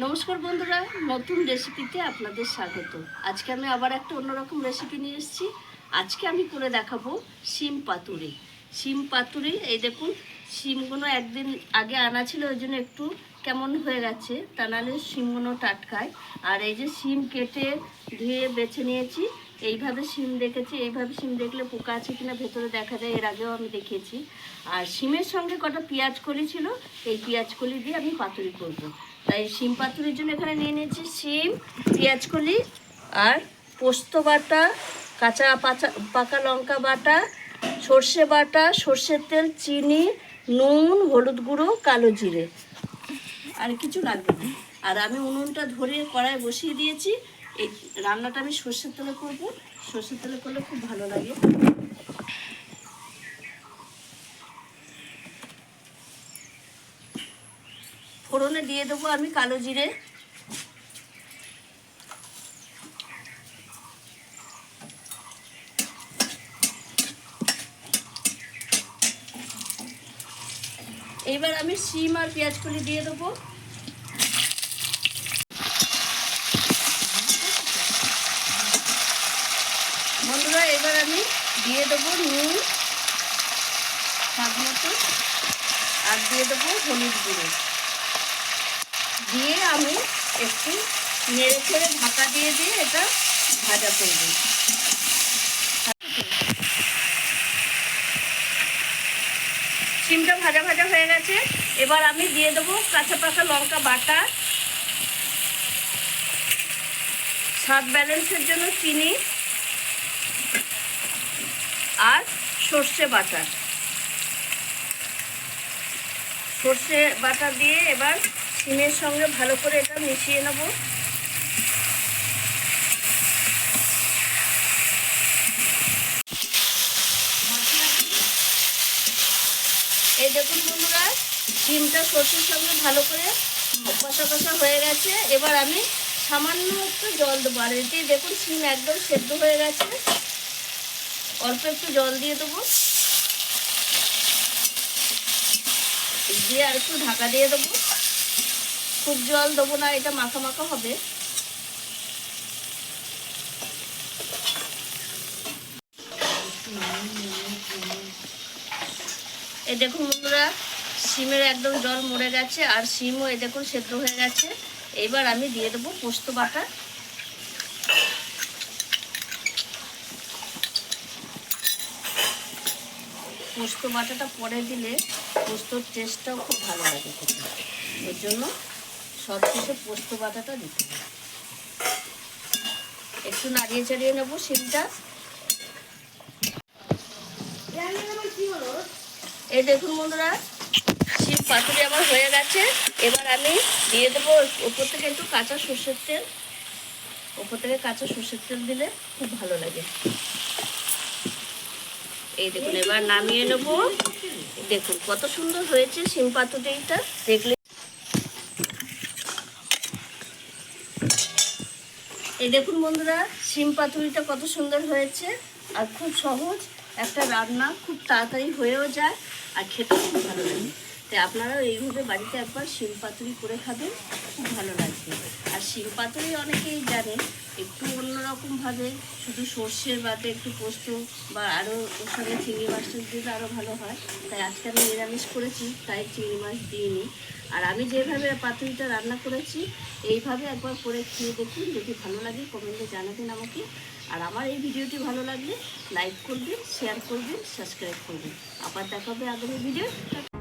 নমস্কার বন্ধুরা, নতুন রেসিপিতে আপনাদের স্বাগত। আজকে আমি আবার একটা অন্যরকম রেসিপি নিয়ে এসেছি। আজকে আমি করে দেখাবো শিম পাতুরি। শিম পাতুরি, এই দেখুন, শিমগুলো একদিন আগে আনা ছিল, ওই জন্য একটু কেমন হয়ে গেছে, তা নাহলে শিমগুলো টাটকায়। আর এই যে শিম কেটে ধুয়ে বেছে নিয়েছি এইভাবে সিম দেখেছি, এইভাবে সিম দেখলে পোকা আছে কিনা ভেতরে দেখা যায়, এর আগেও আমি দেখিয়েছি আর সিমের সঙ্গে কটা পেঁয়াজ কলি ছিল এই পেঁয়াজ কলি দিয়ে আমি পাতুরি করব। তাই সিম পাতুরির জন্য এখানে নিয়ে নিয়েছি সিম পেঁয়াজ কলি আর পোস্ত বাটা, কাঁচা পাচা, পাকা লঙ্কা বাটা, সর্ষে বাটা, সর্ষের তেল, চিনি, নুন, হলুদ গুঁড়ো, কালো জিরে। আর কিছু লাগবে না। আর আমি উনুনটা ধরে কড়াই বসিয়ে দিয়েছি। এই রান্নাটা আমি সর্ষের তেলে করব। সর্ষের তেলে করলে খুব ভালো লাগে। ফোড়নে দিয়ে দেবো আমি কালো জিরে। এইবার আমি শিম আর পেঁয়াজ কলি দিয়ে দেবো বন্ধুরা এবার আমি দিয়ে দেবো নুন, স্বাদ মতো, আর দিয়ে দেবো হলুদ গুঁড়ো। দিয়ে আমি একটু নেড়ে ছেড়ে ঢাকা দিয়ে দিয়ে এটা ভাজা করব সিমটা ভাজা ভাজা হয়ে গেছে। এবার আমি দিয়ে দেবো কাঁচা পাকা লঙ্কা বাটা। স্বাদ ব্যালেন্সের জন্য চিনি। আর সর্ষে বাটা। সর্ষে বাটা দিয়ে এবার সিমের সঙ্গে ভালো করে এটা মিশিয়ে নেব। এই দেখুন বন্ধুরা, সিমটা সর্ষের সঙ্গে ভালো করে কষা কষা হয়ে গেছে। এবার আমি সামান্য একটু জল দেবো। আর এটি দেখুন, সিম একদম সেদ্ধ হয়ে গেছে। অল্প একটু জল দিয়ে দেবো। দিয়ে আর একটু ঢাকা দিয়ে দেবো। খুব জল দেবো না, এটা মাখা মাখা হবে। এই দেখুন বন্ধুরা, শিমের একদম জল মরে গেছে, আর শিমও এ দেখুন সেদ্ধ হয়ে গেছে। এইবার আমি দিয়ে দেবো পোস্ত বাটা। পোস্ত বাটাটা পরে দিলে পোস্তর টেস্টটাও খুব ভালো লাগে ওর জন্য সব কিছু পোস্ত বাটাটা দিতে হবে। একটু নাড়িয়ে চাড়িয়ে নেব শিমটা। এই দেখুন বন্ধুরা, শিম পাতুরি আমার হয়ে গেছে। এবার আমি দিয়ে দেবো ওপর থেকে একটু কাঁচা সর্ষের তেল। ওপর থেকে কাঁচা সর্ষের তেল দিলে খুব ভালো লাগে। এই দেখুন, এবার নামিয়ে নেব। দেখুন, কত সুন্দর হয়েছে শিম পাতুরিটা দেখলে এই দেখুন বন্ধুরা, শিম পাতুরিটা কত সুন্দর হয়েছে। আর খুব সহজ একটা রান্না, খুব তাড়াতাড়ি হয়েও যায় আর খেতে খুব ভালো লাগে। তাই আপনারাও এইভাবে বাড়িতে একবার শিম পাতুরি করে খাবেন, খুব ভালো লাগবে। আর শিম পাতুরি অনেকেই জানে একটু অন্যরকমভাবে শুধু সর্ষের বাদে একটু পোস্ত বা আরও ওর সঙ্গে চিংড়ি মাছটা দিলে আরও ভালো হয়। তাই আজকে আমি নিরামিষ করেছি, তাই চিংড়ি মাছ দিইনি। আর আমি যেভাবে পাতুরিটা রান্না করেছি, এইভাবে একবার করে খেয়ে দেখুন। যদি ভালো লাগে, কমেন্টে জানাবেন আমাকে। আর আমার এই ভিডিওটি ভালো লাগলে লাইক করবেন, শেয়ার করবেন, সাবস্ক্রাইব করবেন। আবার দেখাবে আগামী ভিডিও।